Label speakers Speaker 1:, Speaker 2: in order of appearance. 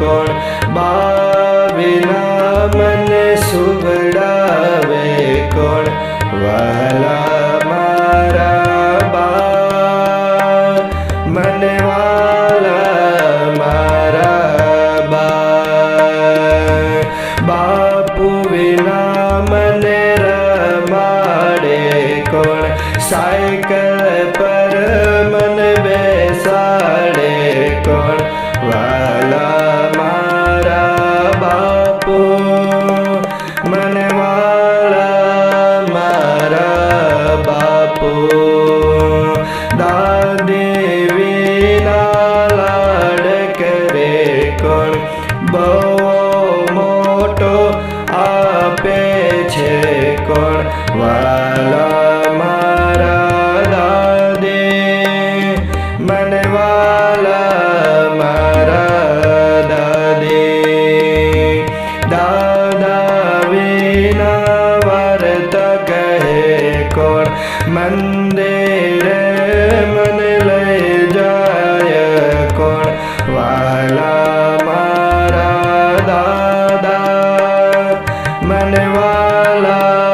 Speaker 1: કોણ બાવિના મને સુવડાવે કોણ? વહલા મારા બા મને વાલા મારા બા બાપુ વિના મને રમાડે કોણ? સાયકલ દાદી વિના લાડ કરે કોણ બહુ મોટો આપે છે કોણ વાલા મારા દાદી, મને વાલા મારા દાદી. દાદા વિના વર્ત કહે કોણ वाला